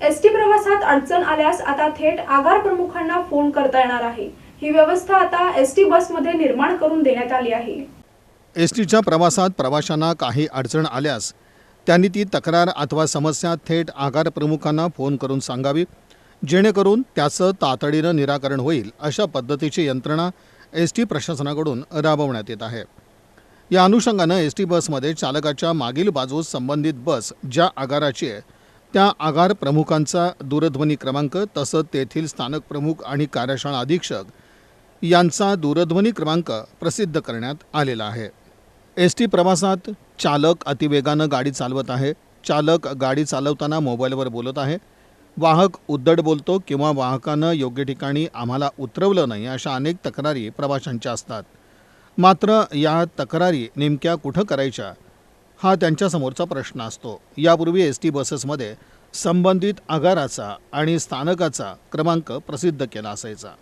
S T प्रवासात अडचण आल्यास आता थेट आगार प्रमुखांना फोन करता येणार आहे. ही व्यवस्था आता एसटी बसमध्ये निर्माण करून देण्यात आली आहे. एसटीच्या प्रवासात प्रवाशांना काही अडचण आल्यास त्यांनी ती तक्रार अथवा समस्या थेट आगार प्रमुखांना फोन करून सांगावी जेणेकरून त्याचं तातडीनं निराकरण होईल अशा पद्धतीची यंत्रणा एस टी प्रशासनाकडून राबवण्यात येत आहे. या अनुषंगानं एस टी बसमध्ये चालकाच्या मागील बाजूस संबंधित बस ज्या आगाराची आहे त्या आगार प्रमुखांचा दूरध्वनी क्रमांक तसंच तेथील स्थानक प्रमुख आणि कार्यशाळा अधीक्षक यांचा दूरध्वनी क्रमांक प्रसिद्ध करण्यात आलेला आहे. एस टी प्रवासात चालक अतिवेगानं गाडी चालवत आहे. चालक गाडी चालवताना मोबाईलवर बोलत आहे. वाहक उद्दड बोलतो किंवा वाहकानं योग्य ठिकाणी आम्हाला उतरवलं नाही अशा अनेक तक्रारी प्रवाशांच्या असतात. मात्र या तक्रारी नेमक्या कुठं करायच्या? हा त्यांच्यासमोरचा प्रश्न असतो. यापूर्वी एस टी बसेसमध्ये संबंधित आगाराचा आणि स्थानकाचा क्रमांक प्रसिद्ध केला असायचा.